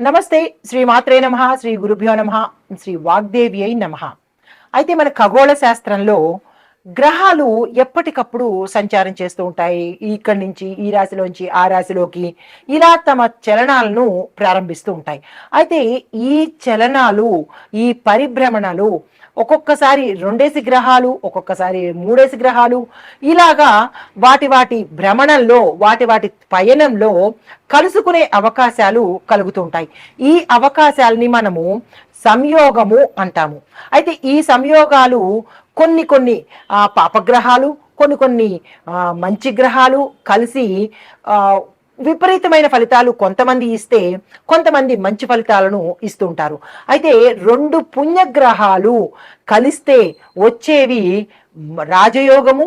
నమస్తే శ్రీ మాత్రే నమ శ్రీ గురుభ్యో నమ శ్రీ వాగ్దేవి అయి నమ. అయితే మన ఖగోళ శాస్త్రంలో గ్రహాలు ఎప్పటికప్పుడు సంచారం చేస్తూ ఉంటాయి. ఇక్కడి నుంచి ఈ రాశిలోంచి ఆ రాశిలోకి ఇలా తమ చలనాలను ప్రారంభిస్తూ ఉంటాయి. అయితే ఈ చలనాలు ఈ పరిభ్రమణలు ఒక్కొక్కసారి రెండేసి గ్రహాలు ఒక్కొక్కసారి మూడేసి గ్రహాలు. ఇలాగా వాటి వాటి భ్రమణంలో వాటి వాటి పయనంలో కలుసుకునే అవకాశాలు కలుగుతుంటాయి ఈ అవకాశాలని మనము సంయోగము అంటాము. అయితే ఈ సంయోగాలు కొన్ని కొన్ని పాపగ్రహాలు కొన్ని కొన్ని మంచి గ్రహాలు కలిసి విపరీతమైన ఫలితాలు కొంతమంది ఇస్తే కొంతమంది మంచి ఫలితాలను ఇస్తుంటారు. అయితే రెండు పుణ్యగ్రహాలు కలిస్తే వచ్చేవి రాజయోగము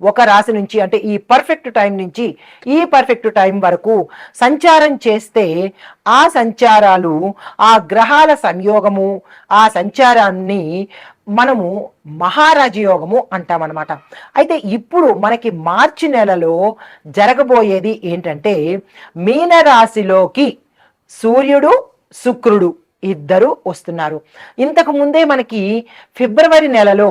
ఒక రాశి నుంచి అంటే ఈ పర్ఫెక్ట్ టైం నుంచి ఈ పర్ఫెక్ట్ టైం వరకు సంచారం చేస్తే ఆ సంచారాలు ఆ గ్రహాల సంయోగము ఆ సంచారాన్ని మనము మహారాజ యోగము అంటామన్నమాట అయితే ఇప్పుడు మనకి మార్చి నెలలో జరగబోయేది ఏంటంటే మీనరాశిలోకి సూర్యుడు శుక్రుడు ఇద్దరు వస్తున్నారు. ఇంతకు ముందే మనకి ఫిబ్రవరి నెలలో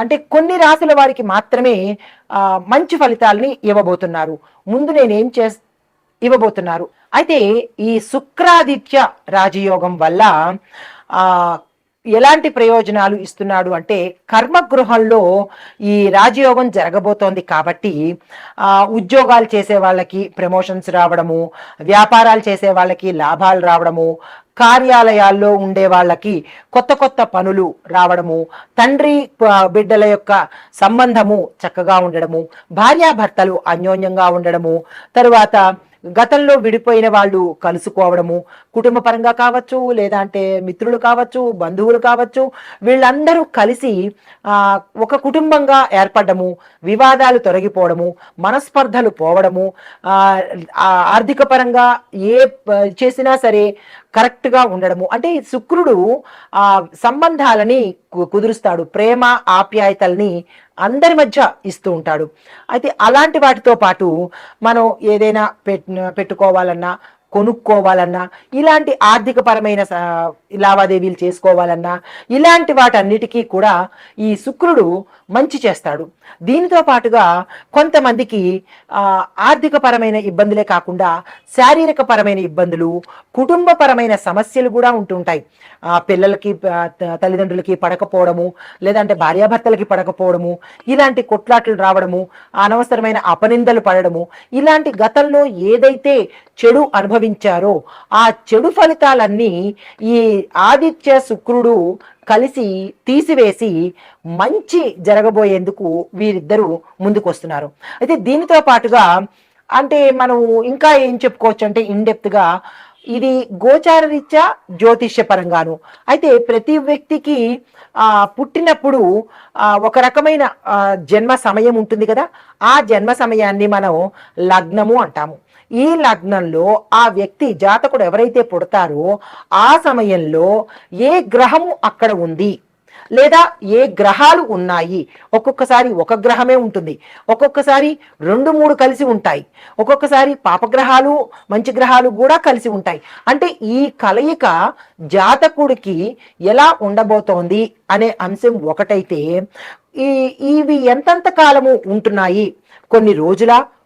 అంటే కొన్ని రాశుల వారికి మాత్రమే మంచి ఫలితాలని ఇవ్వబోతున్నారు. ముందు నేనేం చే ఇవ్వబోతున్నారు? అయితే ఈ శుక్రాదిత్య రాజయోగం వల్ల ఎలాంటి ప్రయోజనాలు ఇస్తున్నాడు అంటే కర్మగృహంలో ఈ రాజయోగం జరగబోతోంది కాబట్టి ఉద్యోగాలు చేసే వాళ్ళకి ప్రమోషన్స్ రావడము వ్యాపారాలు చేసే వాళ్ళకి లాభాలు రావడము కార్యాలయాల్లో ఉండే వాళ్ళకి కొత్త కొత్త పనులు రావడము తండ్రి బిడ్డల యొక్క సంబంధము చక్కగా ఉండడము భార్యాభర్తలు అన్యోన్యంగా ఉండడము తరువాత గతంలో విడిపోయిన వాళ్ళు కలుసుకోవడము కుటుంబ పరంగా కావచ్చు లేదా అంటే మిత్రులు కావచ్చు బంధువులు కావచ్చు వీళ్ళందరూ కలిసి ఒక కుటుంబంగా ఏర్పడము వివాదాలు తొలగిపోవడము మనస్పర్ధలు పోవడము ఆర్థిక పరంగా ఏ చేసినా సరే కరెక్ట్గా ఉండడము. అంటే శుక్రుడు ఆ సంబంధాలని కుదురుస్తాడు. ప్రేమ ఆప్యాయతల్ని అందరి మధ్య ఇస్తూ ఉంటాడు. అయితే అలాంటి వాటితో పాటు మనం ఏదైనా పెట్ పెట్టుకోవాలన్నా కొనుక్కోవాలన్నా ఇలాంటి ఆర్థికపరమైన లావాదేవీలు చేసుకోవాలన్నా ఇలాంటి వాటన్నిటికీ కూడా ఈ శుక్రుడు మంచి చేస్తాడు. దీనితో పాటుగా కొంతమందికి ఆ, ఆర్థికపరమైన ఇబ్బందులే కాకుండా శారీరక పరమైన ఇబ్బందులు కుటుంబపరమైన సమస్యలు కూడా ఉంటుంటాయి. ఆ, పిల్లలకి తల్లిదండ్రులకి పడకపోవడము లేదంటే భార్యాభర్తలకి పడకపోవడము ఇలాంటి కొట్లాట్లు రావడము అనవసరమైన అపనిందలు పడడము ఇలాంటి గతంలో ఏదైతే చెడు అనుభవించారో ఆ చెడు ఫలితాలన్నీ ఈ ఆదిత్య శుక్రుడు కలిసి తీసివేసి మంచి జరగబోయేందుకు వీరిద్దరూ ముందుకు వస్తున్నారు అయితే దీనితో పాటుగా అంటే మనం ఇంకా ఏం చెప్పుకోవచ్చు అంటే ఇన్డెప్త్గా ఇది గోచార రీత్యా జ్యోతిష్య పరంగాను అయితే ప్రతి వ్యక్తికి పుట్టినప్పుడు ఒక రకమైన జన్మ సమయం ఉంటుంది కదా? ఆ జన్మ సమయాన్ని మనం లగ్నము అంటాము. ఈ లగ్నంలో ఆ వ్యక్తి జాతకుడు ఎవరైతే పుడతారో ఆ సమయంలో ఏ గ్రహము అక్కడ ఉంది? లేదా ఏ గ్రహాలు ఉన్నాయి? ఒక్కొక్కసారి ఒక గ్రహమే ఉంటుంది. ఒక్కొక్కసారి రెండు మూడు కలిసి ఉంటాయి. ఒక్కొక్కసారి పాపగ్రహాలు మంచి గ్రహాలు కూడా కలిసి ఉంటాయి. అంటే ఈ కలయిక జాతకుడికి ఎలా ఉండబోతోంది అనే అంశం ఒకటైతే ఈ ఇవి ఎంతంత కాలము ఉంటున్నాయి? కొన్ని రోజుల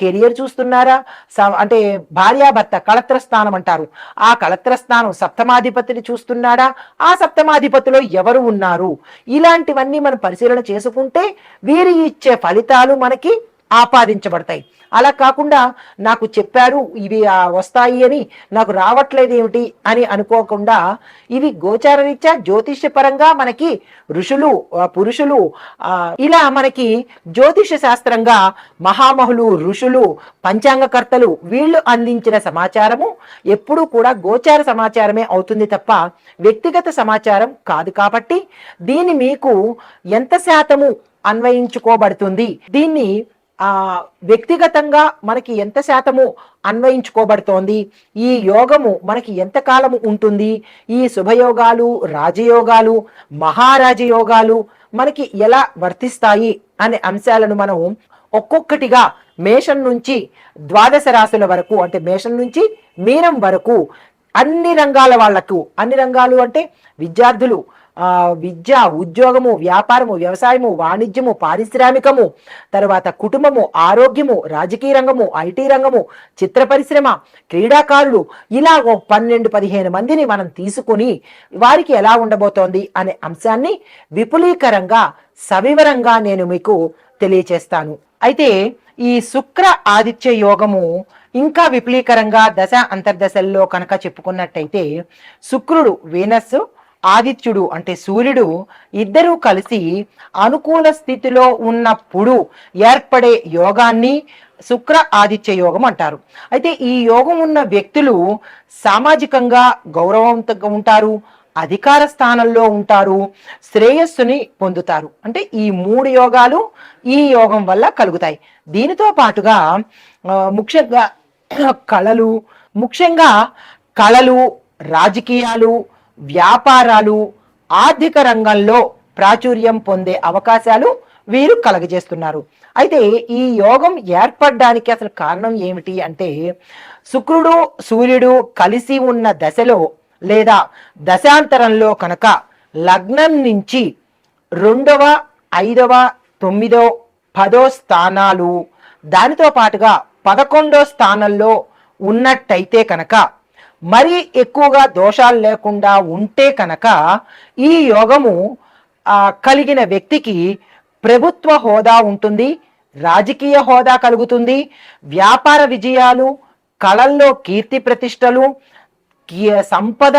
కెరియర్ చూస్తున్నారా? స- అంటే భార్యాభర్త కళత్ర స్థానం అంటారు. ఆ కళత్ర స్థానం సప్తమాధిపతిని చూస్తున్నాడా? ఆ సప్తమాధిపతిలో ఎవరు ఉన్నారు? ఇలాంటివన్నీ మనం పరిశీలన చేసుకుంటే వీరి ఇచ్చే ఫలితాలు మనకి ఆపాదించబడతాయి. అలా కాకుండా నాకు చెప్పారు ఇవి వస్తాయి అని. నాకు రావట్లేదు ఏమిటి అని అనుకోకుండా ఇవి గోచారరీత్యా రీత్యా మనకి ఋషులు పురుషులు ఇలా మనకి జ్యోతిష శాస్త్రంగా మహామహులు ఋషులు పంచాంగకర్తలు వీళ్ళు అందించిన సమాచారము ఎప్పుడూ కూడా గోచార సమాచారమే అవుతుంది తప్ప వ్యక్తిగత సమాచారం కాదు కాబట్టి దీన్ని మీకు ఎంత శాతము అన్వయించుకోబడుతుంది? దీన్ని ఆ వ్యక్తిగతంగా మనకి ఎంత శాతము అన్వయించుకోబడుతోంది? ఈ యోగము మనకి ఎంత కాలము ఉంటుంది? ఈ శుభయోగాలు రాజయోగాలు మహారాజయోగాలు మనకి ఎలా వర్తిస్తాయి అనే అంశాలను మనం ఒక్కొక్కటిగా మేషం నుంచి ద్వాదశ రాశుల వరకు అంటే మేషం నుంచి మీనం వరకు అన్ని రంగాల వాళ్ళకు అన్ని రంగాలు అంటే విద్యార్థులు విద్య ఉద్యోగము వ్యాపారము వ్యవసాయము వాణిజ్యము పారిశ్రామికము తర్వాత కుటుంబము ఆరోగ్యము రాజకీయ రంగము ఐటీ రంగము చిత్ర పరిశ్రమ క్రీడాకారులు ఇలా ఓ పన్నెండు పదిహేను మందిని మనం తీసుకుని వారికి ఎలా ఉండబోతోంది అనే అంశాన్ని విపులీకరంగా సవివరంగా నేను మీకు తెలియచేస్తాను. అయితే ఈ శుక్ర ఆదిత్య యోగము ఇంకా విపులీకరంగా దశ అంతర్దశల్లో కనుక చెప్పుకున్నట్టయితే శుక్రుడు వీనస్ ఆదిత్యుడు అంటే సూర్యుడు ఇద్దరూ కలిసి అనుకూల స్థితిలో ఉన్నప్పుడు ఏర్పడే యోగాన్ని శుక్ర ఆదిత్య యోగం అంటారు. అయితే ఈ యోగం ఉన్న వ్యక్తులు సామాజికంగా గౌరవంతంగా ఉంటారు అధికార స్థానంలో ఉంటారు శ్రేయస్సుని పొందుతారు. అంటే ఈ మూడు యోగాలు ఈ యోగం వల్ల కలుగుతాయి. దీనితో పాటుగా ముఖ్యంగా కళలు ముఖ్యంగా కళలు రాజకీయాలు వ్యాపారాలు ఆర్థిక రంగంలో ప్రాచుర్యం పొందే అవకాశాలు వీరు కలగజేస్తున్నారు. అయితే ఈ యోగం ఏర్పడడానికి అసలు కారణం ఏమిటి అంటే శుక్రుడు సూర్యుడు కలిసి ఉన్న దశలో లేదా దశాంతరంలో కనుక లగ్నం నుంచి రెండవ ఐదవ తొమ్మిదో పదో స్థానాలు దానితో పాటుగా పదకొండో స్థానంలో ఉన్నట్టయితే కనుక మరీ ఎక్కువగా దోషాలు లేకుండా ఉంటే కనుక ఈ యోగము కలిగిన వ్యక్తికి ప్రభుత్వ హోదా ఉంటుంది రాజకీయ హోదా కలుగుతుంది వ్యాపార విజయాలు కళల్లో కీర్తి ప్రతిష్టలు సంపద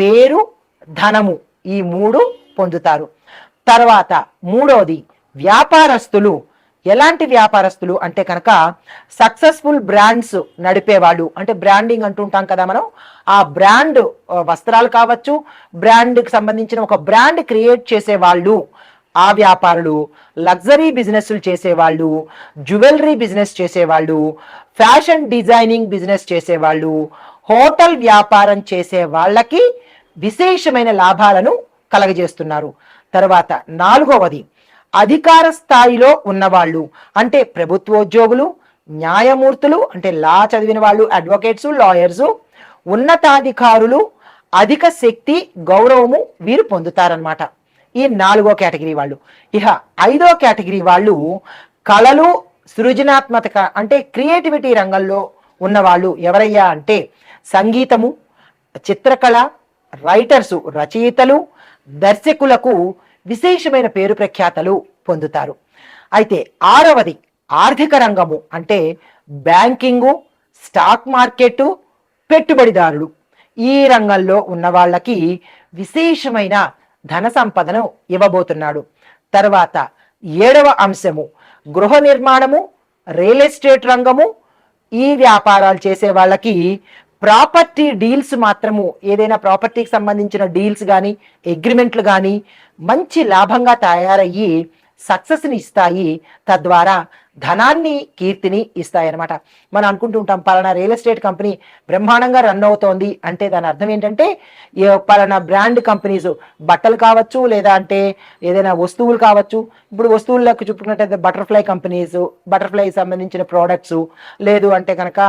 పేరు ధనము ఈ మూడు పొందుతారు. తర్వాత మూడోది వ్యాపారస్తులు. ఎలాంటి వ్యాపారస్తులు అంటే కనుక సక్సెస్ఫుల్ బ్రాండ్స్ నడిపేవాళ్ళు. అంటే బ్రాండింగ్ అంటుంటాం కదా మనం. ఆ బ్రాండ్ వస్త్రాలు కావచ్చు బ్రాండ్కి సంబంధించిన ఒక బ్రాండ్ క్రియేట్ చేసేవాళ్ళు. ఆ వ్యాపారులు లగ్జరీ బిజినెస్లు చేసేవాళ్ళు జ్యువెలరీ బిజినెస్ చేసేవాళ్ళు ఫ్యాషన్ డిజైనింగ్ బిజినెస్ చేసేవాళ్ళు హోటల్ వ్యాపారం చేసే వాళ్ళకి విశేషమైన లాభాలను కలగజేస్తున్నారు. తర్వాత నాలుగవది అధికార స్థాయిలో ఉన్నవాళ్ళు అంటే ప్రభుత్వోద్యోగులు న్యాయమూర్తులు అంటే లా చదివిన వాళ్ళు అడ్వకేట్స్ లాయర్స్ ఉన్నతాధికారులు అధిక శక్తి గౌరవము వీరు పొందుతారనమాట ఈ నాలుగో కేటగిరీ వాళ్ళు. ఇహ ఐదో కేటగిరీ వాళ్ళు కళలు సృజనాత్మక అంటే క్రియేటివిటీ రంగంలో ఉన్నవాళ్ళు ఎవరయ్యా అంటే సంగీతము చిత్రకళ రైటర్సు రచయితలు దర్శకులకు విశేషమైన పేరు ప్రఖ్యాతలు పొందుతారు. అయితే ఆరవది ఆర్థిక రంగము అంటే బ్యాంకింగు స్టాక్ మార్కెట్ పెట్టుబడిదారులు ఈ రంగంలో ఉన్న వాళ్ళకి విశేషమైన ధన సంపదను ఇవ్వబోతున్నాడు. తర్వాత ఏడవ అంశము గృహ నిర్మాణము రియల్ ఎస్టేట్ రంగము. ఈ వ్యాపారాలు చేసే వాళ్ళకి ప్రాపర్టీ డీల్స్ మాత్రము ఏదైనా ప్రాపర్టీకి సంబంధించిన డీల్స్ కానీ అగ్రిమెంట్లు కానీ మంచి లాభంగా తయారయ్యి సక్సెస్ని ఇస్తాయి. తద్వారా ధనాన్ని కీర్తిని ఇస్తాయి అన్నమాట మనం అనుకుంటూ ఉంటాం పలానా రియల్ ఎస్టేట్ కంపెనీ బ్రహ్మాండంగా రన్ అవుతోంది అంటే దాని అర్థం ఏంటంటే పలానా బ్రాండ్ కంపెనీస్ బట్టలు కావచ్చు లేదా అంటే ఏదైనా వస్తువులు కావచ్చు. ఇప్పుడు వస్తువులకు చూపుకున్నట్టయితే బటర్ఫ్లై కంపెనీస్ బటర్ఫ్లైకి సంబంధించిన ప్రోడక్ట్స్ లేదు అంటే కనుక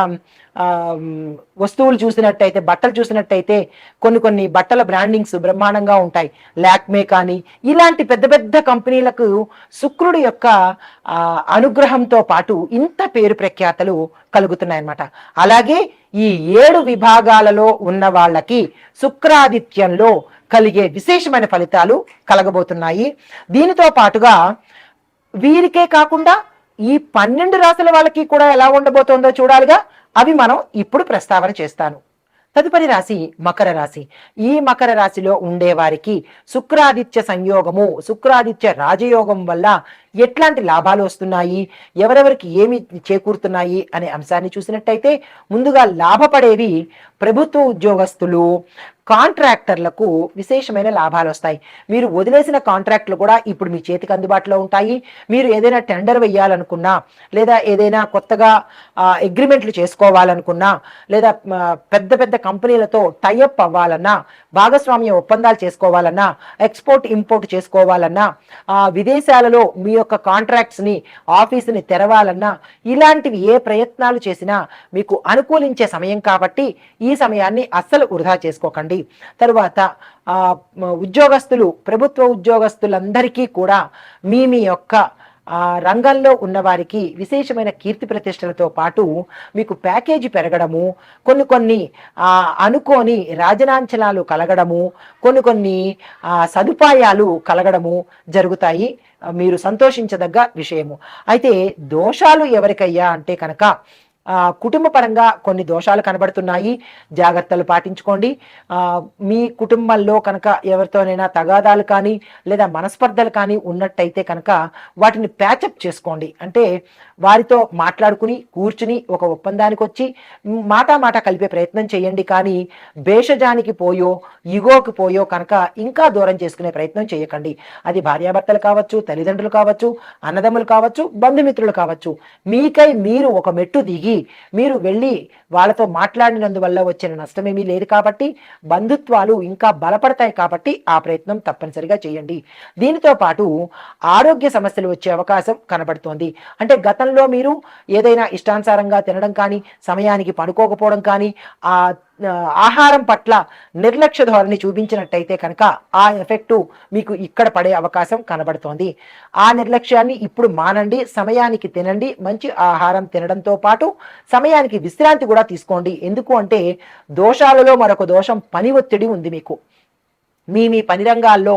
వస్తువులు చూసినట్టయితే బట్టలు చూసినట్టయితే కొన్ని కొన్ని బట్టల బ్రాండింగ్స్ బ్రహ్మాండంగా ఉంటాయి. లాక్మే కానీ ఇలాంటి పెద్ద పెద్ద కంపెనీలకు శుక్రుడు యొక్క అనుగ్రహం విగ్రహంతో పాటు ఇంత పేరు ప్రఖ్యాతలు కలుగుతున్నాయన్నమాట. అలాగే ఈ ఏడు విభాగాలలో ఉన్న వాళ్ళకి శుక్రాదిత్యంలో కలిగే విశేషమైన ఫలితాలు కలగబోతున్నాయి. దీనితో పాటుగా వీరికే కాకుండా ఈ పన్నెండు రాసుల వాళ్ళకి కూడా ఎలా ఉండబోతోందో చూడాలిగా. అవి మనం ఇప్పుడు ప్రస్తావన చేస్తాను. తదుపరి రాశి మకర రాశి. ఈ మకర రాశిలో ఉండేవారికి శుక్రాదిత్య సంయోగము శుక్రాదిత్య రాజయోగం వల్ల ఎట్లాంటి లాభాలు వస్తున్నాయి? ఎవరెవరికి ఏమి చేకూరుతున్నాయి? అనే అంశాన్ని చూసినట్టయితే ముందుగా లాభపడేవి ప్రభుత్వ ఉద్యోగస్తులు కాంట్రాక్టర్లకు విశేషమైన లాభాలు వస్తాయి. మీరు వదిలేసిన కాంట్రాక్ట్లు కూడా ఇప్పుడు మీ చేతికి అందుబాటులో ఉంటాయి. మీరు ఏదైనా టెండర్ వేయాలనుకున్నా లేదా ఏదైనా కొత్తగా అగ్రిమెంట్లు చేసుకోవాలనుకున్నా లేదా పెద్ద పెద్ద కంపెనీలతో టైఅప్ అవ్వాలన్నా భాగస్వామ్య ఒప్పందాలు చేసుకోవాలన్నా ఎక్స్పోర్ట్ ఇంపోర్ట్ చేసుకోవాలన్నా విదేశాలలో మీ యొక్క కాంట్రాక్ట్స్ని ఆఫీసుని తెరవాలన్నా ఇలాంటివి ఏ ప్రయత్నాలు చేసినా మీకు అనుకూలించే సమయం కాబట్టి ఈ సమయాన్ని అస్సలు వృధా చేసుకోకండి. తరువాత ఉద్యోగస్తులు ప్రభుత్వ ఉద్యోగస్తులందరికీ కూడా మీ మీ యొక్క రంగంలో ఉన్నవారికి విశేషమైన కీర్తి ప్రతిష్టలతో పాటు మీకు ప్యాకేజీ పెరగడము కొన్ని కొన్ని ఆ, అనుకోని రాజనాంచనాలు కలగడము కొన్ని కొన్ని ఆ, సదుపాయాలు కలగడము జరుగుతాయి. మీరు సంతోషించదగ్గ విషయము. అయితే దోషాలు ఎవరికయ్యా అంటే కనుక కుటుంబ పరంగా కొన్ని దోషాలు కనబడుతున్నాయి. జాగ్రత్తలు పాటించుకోండి. మీ కుటుంబంలో కనుక ఎవరితోనైనా తగాదాలు కానీ లేదా మనస్పర్ధలు కానీ ఉన్నట్టయితే కనుక వాటిని ప్యాచప్ చేసుకోండి. అంటే వారితో మాట్లాడుకుని కూర్చుని ఒక ఒప్పందానికి వచ్చి మాటా మాట కలిపే ప్రయత్నం చేయండి. కానీ భేషజానికి పోయో ఇగోకి పోయో కనుక ఇంకా దూరం చేసుకునే ప్రయత్నం చేయకండి. అది భార్యాభర్తలు కావచ్చు తల్లిదండ్రులు కావచ్చు అన్నదమ్ములు కావచ్చు బంధుమిత్రులు కావచ్చు. మీకై మీరు ఒక మెట్టు దిగి మీరు వెళ్ళి వాళ్ళతో మాట్లాడినందువల్ల వచ్చిన నష్టమేమీ లేదు కాబట్టి బంధుత్వాలు ఇంకా బలపడతాయి కాబట్టి ఆ ప్రయత్నం తప్పనిసరిగా చేయండి. దీనితో పాటు ఆరోగ్య సమస్యలు వచ్చే అవకాశం కనబడుతోంది. అంటే గతంలో మీరు ఏదైనా ఇష్టానుసారంగా తినడం కానీ సమయానికి పడుకోకపోవడం కానీ ఆ ఆ, ఆహారం పట్ల నిర్లక్ష్య ధోరణి చూపించినట్టయితే కనుక ఆ ఎఫెక్టు మీకు ఇక్కడ పడే అవకాశం కనబడుతోంది. ఆ నిర్లక్ష్యాన్ని ఇప్పుడు మానండి సమయానికి తినండి మంచి ఆహారం తినడంతో పాటు సమయానికి విశ్రాంతి కూడా తీసుకోండి. ఎందుకు అంటే దోషాలలో మరొక దోషం పని ఒత్తిడి ఉంది మీకు. మీ మీ పని రంగాల్లో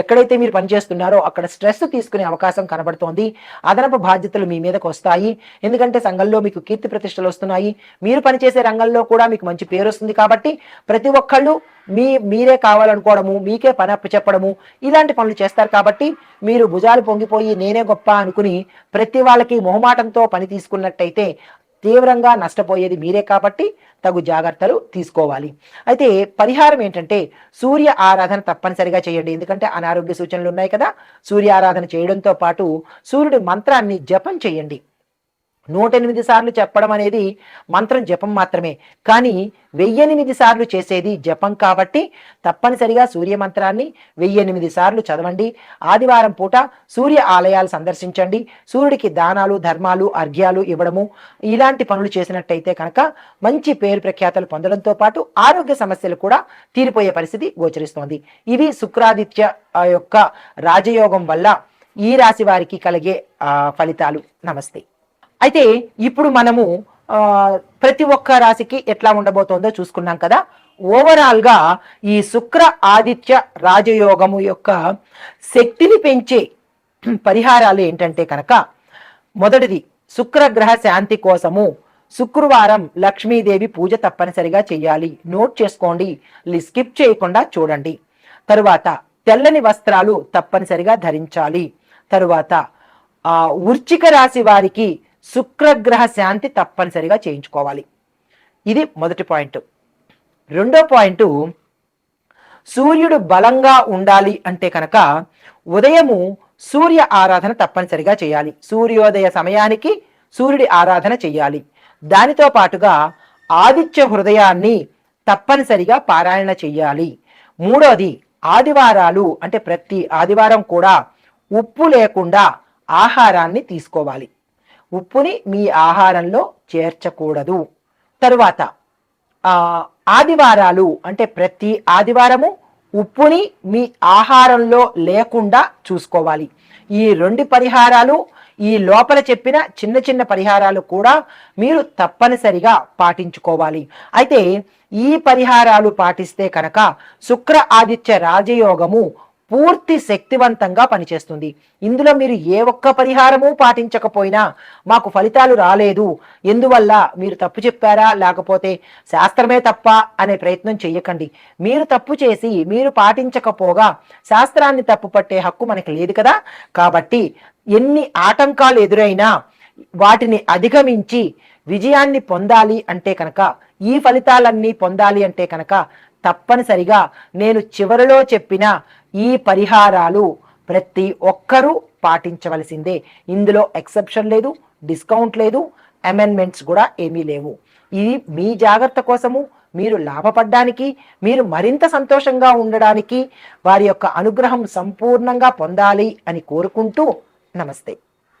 ఎక్కడైతే మీరు పనిచేస్తున్నారో అక్కడ స్ట్రెస్ తీసుకునే అవకాశం కనబడుతోంది. అదనపు బాధ్యతలు మీ మీదకి వస్తాయి. ఎందుకంటే సంఘంలో మీకు కీర్తి ప్రతిష్టలు వస్తున్నాయి. మీరు పనిచేసే రంగంలో కూడా మీకు మంచి పేరు వస్తుంది కాబట్టి ప్రతి ఒక్కళ్ళు మీ మీరే కావాలనుకోవడము మీకే పని అప్పు చెప్పడము ఇలాంటి పనులు చేస్తారు కాబట్టి మీరు భుజాలు పొంగిపోయి నేనే గొప్ప అనుకుని ప్రతి వాళ్ళకి మొహమాటంతో పని తీసుకున్నట్టయితే తీవ్రంగా నష్టపోయేది మీరే కాబట్టి తగు జాగ్రత్తలు తీసుకోవాలి. అయితే పరిహారం ఏంటంటే సూర్య ఆరాధన తప్పనిసరిగా చేయండి. ఎందుకంటే అనారోగ్య సూచనలు ఉన్నాయి కదా. సూర్య ఆరాధన చేయడంతో పాటు సూర్యుడి మంత్రాన్ని జపం చేయండి. నూట ఎనిమిది సార్లు చెప్పడం అనేది మంత్రం జపం మాత్రమే. కానీ వెయ్యెనిమిది సార్లు చేసేది జపం కాబట్టి తప్పనిసరిగా సూర్య మంత్రాన్ని వెయ్యెనిమిది సార్లు చదవండి. ఆదివారం పూట సూర్య ఆలయాలు సందర్శించండి. సూర్యుడికి దానాలు ధర్మాలు అర్ఘ్యాలు ఇవ్వడము ఇలాంటి పనులు చేసినట్టయితే కనుక మంచి పేరు ప్రఖ్యాతలు పొందడంతో పాటు ఆరోగ్య సమస్యలు కూడా తీరిపోయే పరిస్థితి గోచరిస్తోంది. ఇవి శుక్రాదిత్య యొక్క రాజయోగం వల్ల ఈ రాశి వారికి కలిగే ఫలితాలు. నమస్తే. అయితే ఇప్పుడు మనము ప్రతి ఒక్క రాశికి ఎట్లా ఉండబోతోందో చూసుకున్నాం కదా. ఓవరాల్గా ఈ శుక్ర ఆదిత్య రాజయోగము యొక్క శక్తిని పెంచే పరిహారాలు ఏంటంటే కనుక మొదటిది శుక్రగ్రహ శాంతి కోసము శుక్రవారం లక్ష్మీదేవి పూజ తప్పనిసరిగా చేయాలి. నోట్ చేసుకోండి స్కిప్ చేయకుండా చూడండి. తరువాత తెల్లని వస్త్రాలు తప్పనిసరిగా ధరించాలి. తరువాత ఆ వృచ్చిక రాశి వారికి శుక్రగ్రహ శాంతి తప్పనిసరిగా చేయించుకోవాలి. ఇది మొదటి పాయింట్. రెండో పాయింట్ సూర్యుడు బలంగా ఉండాలి అంటే కనుక ఉదయము సూర్య ఆరాధన తప్పనిసరిగా చేయాలి. సూర్యోదయ సమయానికి సూర్యుడి ఆరాధన చేయాలి. దానితో పాటుగా ఆదిత్య హృదయాన్ని తప్పనిసరిగా పారాయణ చెయ్యాలి మూడోది ఆదివారాలు అంటే ప్రతి ఆదివారం కూడా ఉప్పు లేకుండా ఆహారాన్ని తీసుకోవాలి. ఉప్పుని మీ ఆహారంలో చేర్చకూడదు. తరువాత ఆదివారాలు అంటే ప్రతి ఆదివారము ఉప్పుని మీ ఆహారంలో లేకుండా చూసుకోవాలి. ఈ రెండు పరిహారాలు ఈ లోపల చెప్పిన చిన్న చిన్న పరిహారాలు కూడా మీరు తప్పనిసరిగా పాటించుకోవాలి. అయితే ఈ పరిహారాలు పాటిస్తే కనుక శుక్ర ఆదిత్య రాజయోగము పూర్తి శక్తివంతంగా పనిచేస్తుంది. ఇందులో మీరు ఏ ఒక్క పరిహారము పాటించకపోయినా మాకు ఫలితాలు రాలేదు. ఎందువల్ల మీరు తప్పు చెప్పారా? లేకపోతే శాస్త్రమే తప్ప అనే ప్రయత్నం చెయ్యకండి. మీరు తప్పు చేసి మీరు పాటించకపోగా శాస్త్రాన్ని తప్పు పట్టే హక్కు మనకి లేదు కదా? కాబట్టి ఎన్ని ఆటంకాలు ఎదురైనా వాటిని అధిగమించి విజయాన్ని పొందాలి అంటే కనుక ఈ ఫలితాలన్నీ పొందాలి అంటే కనుక తప్పనిసరిగా నేను చివరిలో చెప్పిన ఈ పరిహారాలు ప్రతి ఒక్కరూ పాటించవలసిందే. ఇందులో ఎక్సెప్షన్ లేదు డిస్కౌంట్ లేదు అమెండ్మెంట్స్ కూడా ఏమీ లేవు. ఇది మీ జాగ్రత్త కోసము మీరు లాభపడ్డానికి మీరు మరింత సంతోషంగా ఉండడానికి వారి యొక్క అనుగ్రహం సంపూర్ణంగా పొందాలి అని కోరుకుంటూ నమస్తే.